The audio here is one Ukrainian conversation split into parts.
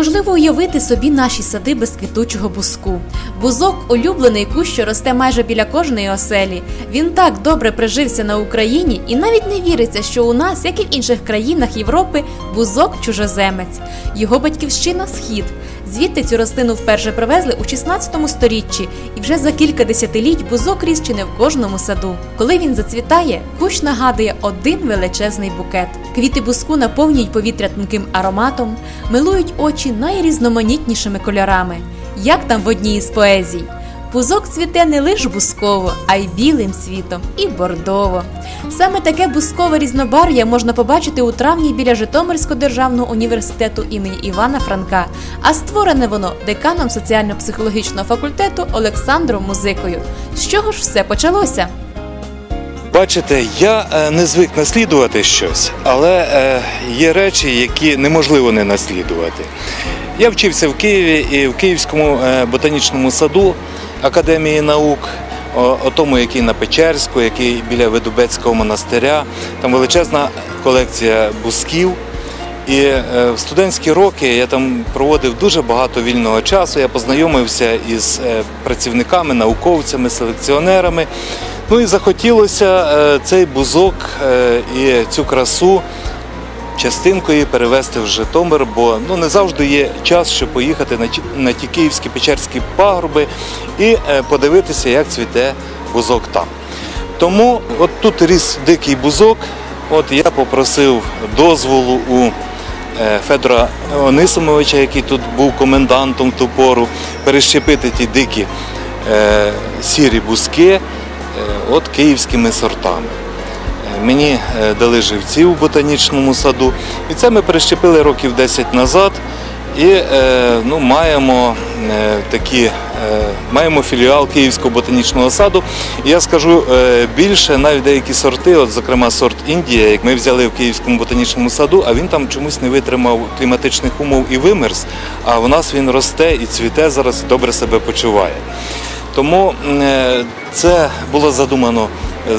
Неможливо уявити собі наші сади без квітучого буску. Бузок улюблений кущ, що росте майже біля кожної оселі. Він так добре прижився на Україні, і навіть не віриться, що у нас, як і в інших країнах Європи, бузок чужоземець. Його батьківщина схід. Звідти цю рослину вперше привезли у 16 сторіччі, і вже за кілька десятиліть бузок ріс чи не в кожному саду. Коли він зацвітає, кущ нагадує один величезний букет. Квіти бузку наповнюють повітря тонким ароматом, милують очі найрізноманітнішими кольорами, як там в одній із поезій. Бузок цвіте не лише бусково, а й білим світом і бордово. Саме таке бускове різнобарв'я можна побачити у травні біля Житомирського державного університету імені Івана Франка, а створене воно деканом соціально-психологічного факультету Олександром Музикою. З чого ж все почалося? Бачите, я е, не звик наслідувати щось, але е, є речі, які неможливо не наслідувати. Я вчився в Києві і в Київському е, ботанічному саду Академії наук, о, тому, який на Печерську, який біля Видубецького монастиря. Там величезна колекція бусків. І е, в студентські роки я там проводив дуже багато вільного часу. Я познайомився із е, працівниками, науковцями, селекціонерами. Ну і захотілося е, цей бузок і цю красу частинкою перевезти в Житомир, бо ну не завжди є час, щоб поїхати на на ті київські печерські пагорби і е, подивитися, як цвіте бузок там. Тому от тут ріс дикий бузок. От я попросив дозволу у е, Федора Онисимовича, який тут був комендантом ту пору, перещепити ті дикі е, сірі бузки е, от київськими сортами. Мені е, дали живці в ботанічному саду, і це ми перещепили років 10 назад. І е, ну, маємо е, такі, маємо філіал Київського ботанічного саду. І я скажу більше, навіть деякі сорти, от, зокрема сорт Індія, як ми взяли в Київському ботанічному саду, а він там чомусь не витримав кліматичних умов і вимерз. А в нас він росте і цвіте зараз і добре себе почуває. Тому це було задумано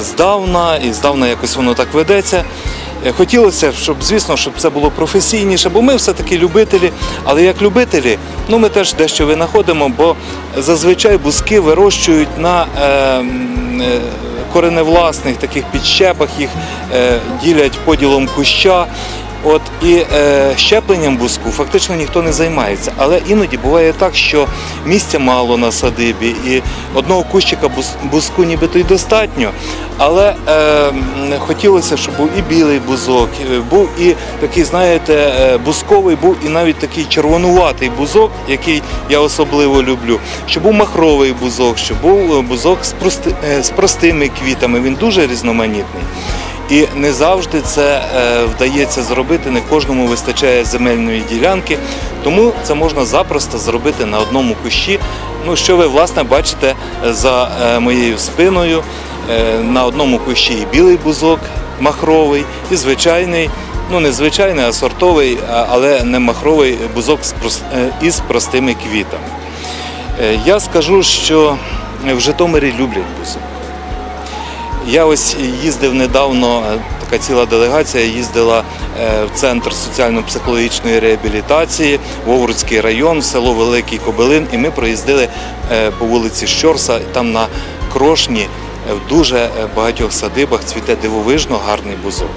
здавна, і здавна якось воно так ведеться. Е, Хотілося, щоб, звісно, щоб це було професійніше, бо ми все-таки любителі, але як любителі, ну ми теж дещо винаходимо, бо зазвичай бузки вирощують на е, е, кореневласних таких підщепах, їх е, ділять поділом куща. От і е, щепленням буску фактично ніхто не займається. Але іноді буває так, що місця мало на садибі, і одного кущика бус- буску нібито й достатньо. Але е, хотілося, щоб був і білий бузок, е, був і такий, знаєте, е, бусковий, був і навіть такий червонуватий бузок, який я особливо люблю. Щоб був махровий бузок, щоб був е, бузок з, прости, з простими квітами. Він дуже різноманітний. І не завжди це е, вдається зробити, не кожному вистачає земельної ділянки, тому це можна запросто зробити на одному кущі. Ну, що ви власне бачите е, за е, моєю спиною. На одному кущі і білий бузок махровий, і звичайний, ну не звичайний, а сортовий, але не махровий бузок із простими квітами. Я скажу, що в Житомирі люблять бузок. Я ось їздив недавно, така ціла делегація їздила е, в центр соціально-психологічної реабілітації, Вовруцький район, в село Великий Кобилин, і ми проїздили е, по вулиці Щорса, там на крошні е, в дуже багатьох садибах цвіте дивовижно гарний бузок.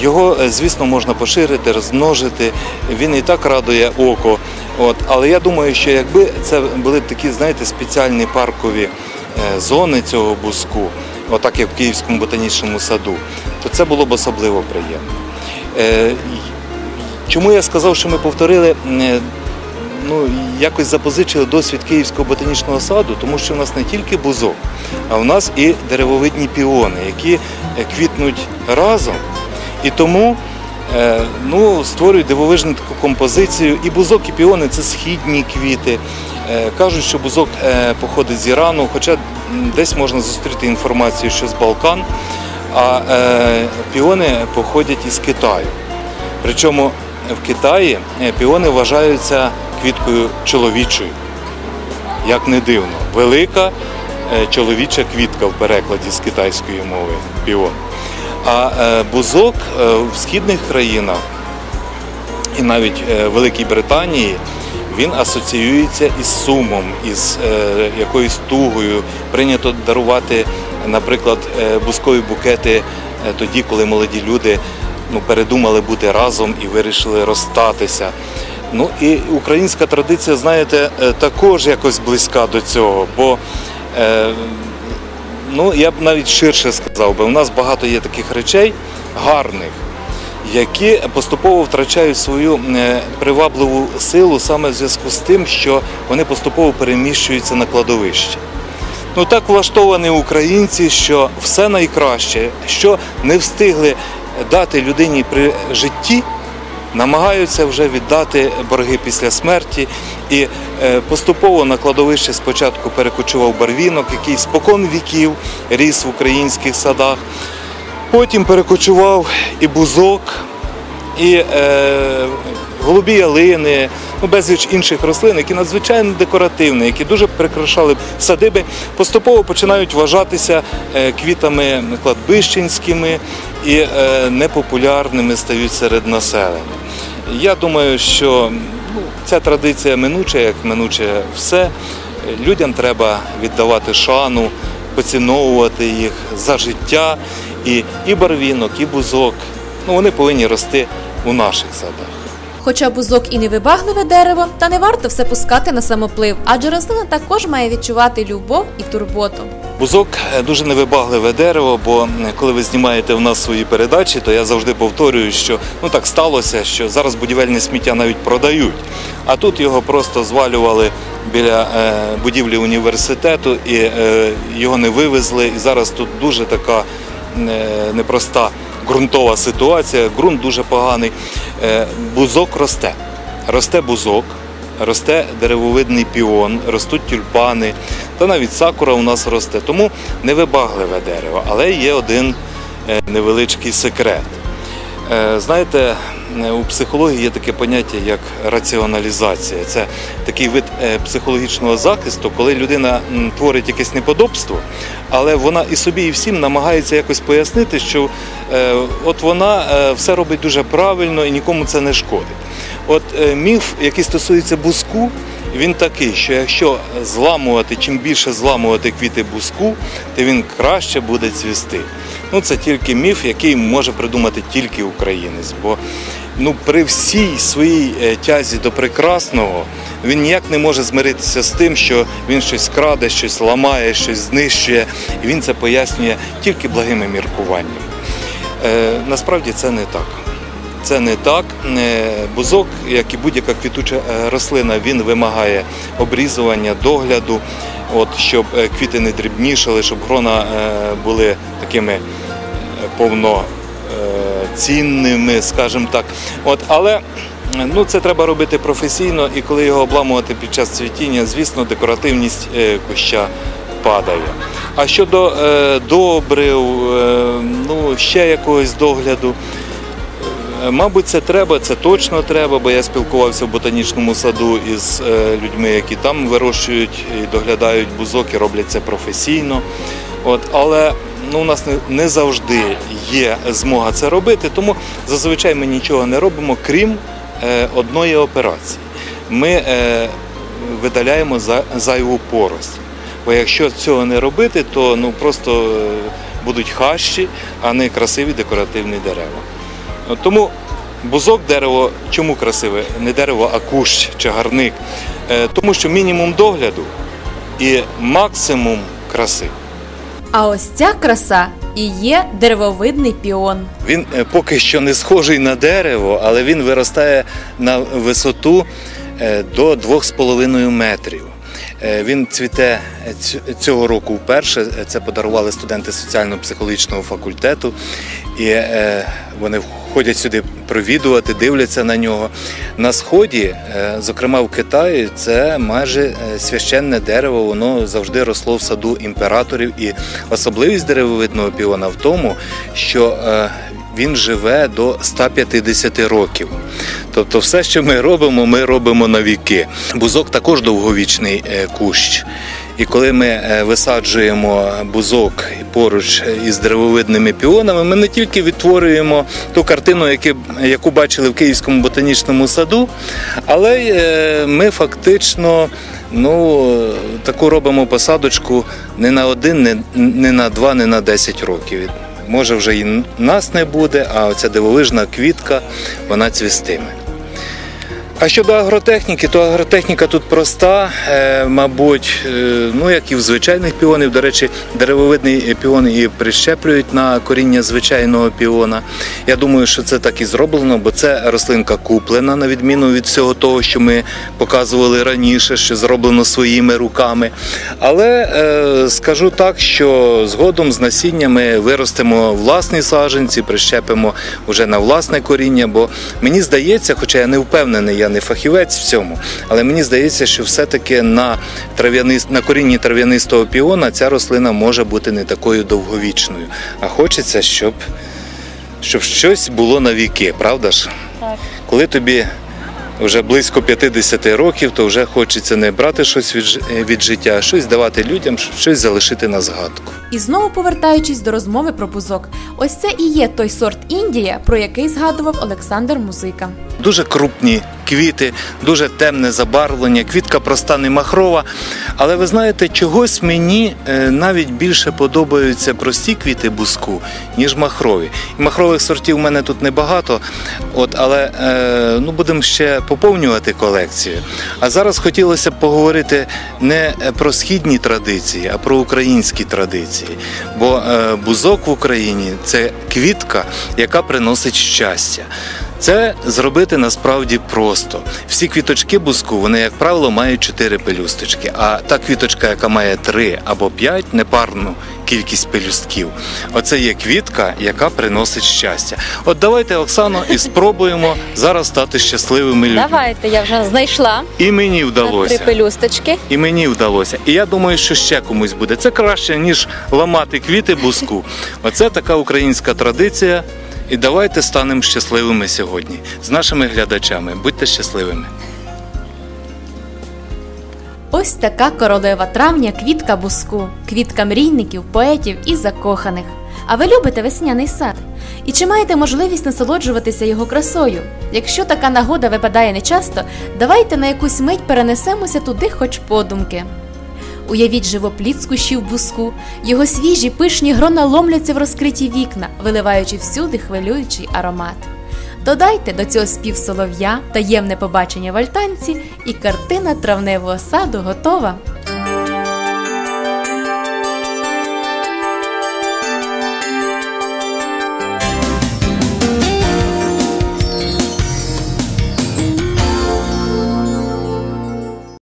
Його, звісно, можна поширити, розмножити. Він і так радує око. От. Але я думаю, що якби це були такі, знаєте, спеціальні паркові зони цього буску, отак як в Київському ботанічному саду, то це було б особливо приємно. Е, Чому я сказав, що ми повторили, е, ну, якось запозичили досвід Київського ботанічного саду, тому що в нас не тільки бузок, а в нас і деревовидні піони, які е, квітнуть разом. І тому е, ну, створюють дивовижну таку композицію. І бузок, і піони це східні квіти. Е, Кажуть, що бузок е, походить з Ірану, хоча десь можна зустріти інформацію, що з Балкан, а е, піони походять із Китаю. Причому в Китаї піони вважаються квіткою чоловічою, як не дивно. Велика чоловіча квітка в перекладі з китайської мови піон. А бузок в східних країнах і навіть е, Великій Британії він асоціюється із сумом, із е, якоюсь тугою. Прийнято дарувати, наприклад, е, бускові букети е, тоді, коли молоді люди ну, передумали бути разом і вирішили розстатися. Ну і українська традиція, знаєте, також якось близька до цього, бо ну, я б навіть ширше сказав би, у нас багато є таких речей гарних, які поступово втрачають свою е, привабливу силу саме в зв'язку з тим, що вони поступово переміщуються на кладовище. Ну так влаштовані українці, що все найкраще, що не встигли дати людині при житті, намагаються вже віддати борги після смерті. І е, поступово на кладовище спочатку перекочував барвінок, який спокон віків ріс в українських садах. Потім перекочував і бузок, і е, голубі ялини, ну, безліч інших рослин, які надзвичайно декоративні, які дуже прикрашали садиби, поступово починають вважатися е, квітами кладбищенськими і е, непопулярними стають серед населення. Я думаю, що ну, ця традиція минуча, як минуче все. Людям треба віддавати шану, поціновувати їх за життя. І, і барвінок, і бузок. Ну, вони повинні рости у наших садах. Хоча бузок і невибагливе дерево, та не варто все пускати на самоплив, адже рослина також має відчувати любов і турботу. Бузок е, дуже невибагливе дерево, бо коли ви знімаєте в нас свої передачі, то я завжди повторюю, що ну так сталося, що зараз будівельне сміття навіть продають, а тут його просто звалювали біля е, будівлі університету і е, його не вивезли. І зараз тут дуже така непроста ґрунтова ситуація. Ґрунт дуже поганий. Е, бузок росте. Росте бузок, росте деревовидний піон, ростуть тюльпани, та навіть сакура у нас росте. Тому невибагливе дерево, але є один е, невеличкий секрет. Е, Знаєте, е, у психології є таке поняття як раціоналізація. Це такий вид е, психологічного захисту, коли людина творить якесь неподобство, але вона і собі, і всім намагається якось пояснити, що от вона все робить дуже правильно і нікому це не шкодить. От міф, який стосується буску, він такий, що якщо зламувати, чим більше зламувати квіти буску, то він краще буде цвісти. Ну це тільки міф, який може придумати тільки українець. Бо ну, при всій своїй е, тязі до прекрасного він ніяк не може змиритися з тим, що він щось краде, щось ламає, щось знищує, і він це пояснює тільки благими міркуваннями. Е, насправді це не так. Це не так. Е, Бузок, як і будь-яка квітуча е, рослина, він вимагає обрізування, догляду, от, щоб квіти не дрібнішали, щоб грона були такими повноцінними, скажімо так. От, але е, ну, це треба робити професійно, і коли його обламувати під час цвітіння, звісно, декоративність е, куща падає. А щодо е, добрив, е, ну, ще якогось догляду, Е, Мабуть, це треба, це точно треба, бо я спілкувався в ботанічному саду із е, людьми, які там вирощують і доглядають бузок і роблять це професійно. От, але ну, у нас не, завжди є змога це робити, тому зазвичай ми нічого не робимо, крім е, одної операції. Ми е, видаляємо за, зайву порость. Бо якщо цього не робити, то ну, просто е, будуть хащі, а не красиві декоративні дерева. Тому бузок дерево чому красиве? Не дерево, а кущ чи гарник. Тому що мінімум догляду і максимум краси. А ось ця краса і є деревовидний піон. Він е, поки що не схожий на дерево, але він виростає на висоту е, до 2,5 метрів. Е, Він цвіте цього року вперше. Це подарували студенти соціально-психологічного факультету. І вони ходять сюди провідувати, дивляться на нього. На сході, е, зокрема в Китаї, це майже е, священне дерево. Воно завжди росло в саду імператорів. І особливість деревовидного піона в тому, що е, він живе до 150 років. Тобто, все, що ми робимо, ми робимо на віки. Бузок також довговічний кущ. І коли ми е, висаджуємо бузок поруч із деревовидними піонами, ми не тільки відтворюємо ту картину, яку, бачили в Київському ботанічному саду, але е, ми фактично ну, таку робимо посадочку не на один, не на два, не на десять років. Може, вже і нас не буде, а оця дивовижна квітка, вона цвістиме. А щодо агротехніки, то агротехніка тут проста, е, мабуть, е, ну як і в звичайних піонів. До речі, деревовидний піон і прищеплюють на коріння звичайного піона. Я думаю, що це так і зроблено, бо це рослинка куплена, на відміну від всього того, що ми показували раніше, що зроблено своїми руками. Але е, скажу так, що згодом з насіннями виростемо власні саджанці, прищепимо вже на власне коріння, бо мені здається, хоча я не впевнений, я не фахівець в цьому, але мені здається, що все-таки на трав'яни- на корінні трав'янистого піона ця рослина може бути не такою довговічною. А хочеться, щоб, щоб щось було на віки, правда ж? Так. Коли тобі вже близько 50 років, то вже хочеться не брати щось від, від життя, а щось давати людям, щось залишити на згадку. І знову повертаючись до розмови про бузок, ось це і є той сорт Індія, про який згадував Олександр Музика. Дуже крупні квіти, дуже темне забарвлення, квітка проста не махрова. Але ви знаєте, чогось мені е, навіть більше подобаються прості квіти буску, ніж махрові. Махрових сортів в мене тут небагато, от, але е, ну, будемо ще поповнювати колекцію. А зараз хотілося б поговорити не про східні традиції, а про українські традиції. Бо е, бузок в Україні це квітка, яка приносить щастя. Це зробити насправді просто. Всі квіточки бузку, вони, як правило, мають чотири пелюсточки. А та квіточка, яка має три або п'ять, непарну кількість пелюстків, оце є квітка, яка приносить щастя. От давайте, Оксано, і спробуємо зараз стати щасливими людьми. Давайте, я вже знайшла І мені три вдалося. пелюсточки. І мені вдалося. І я думаю, що ще комусь буде. Це краще, ніж ламати квіти буску. Оце така українська традиція. І давайте станемо щасливими сьогодні з нашими глядачами. Будьте щасливими. Ось така королева травня квітка буску, квітка мрійників, поетів і закоханих. А ви любите весняний сад? І чи маєте можливість насолоджуватися його красою? Якщо така нагода випадає нечасто, давайте на якусь мить перенесемося туди, хоч подумки. Уявіть живопліт з кущів буску, його свіжі пишні грона ломляться в розкриті вікна, виливаючи всюди хвилюючий аромат. Додайте до цього спів солов'я, таємне побачення в альтанці, і картина травневого саду готова.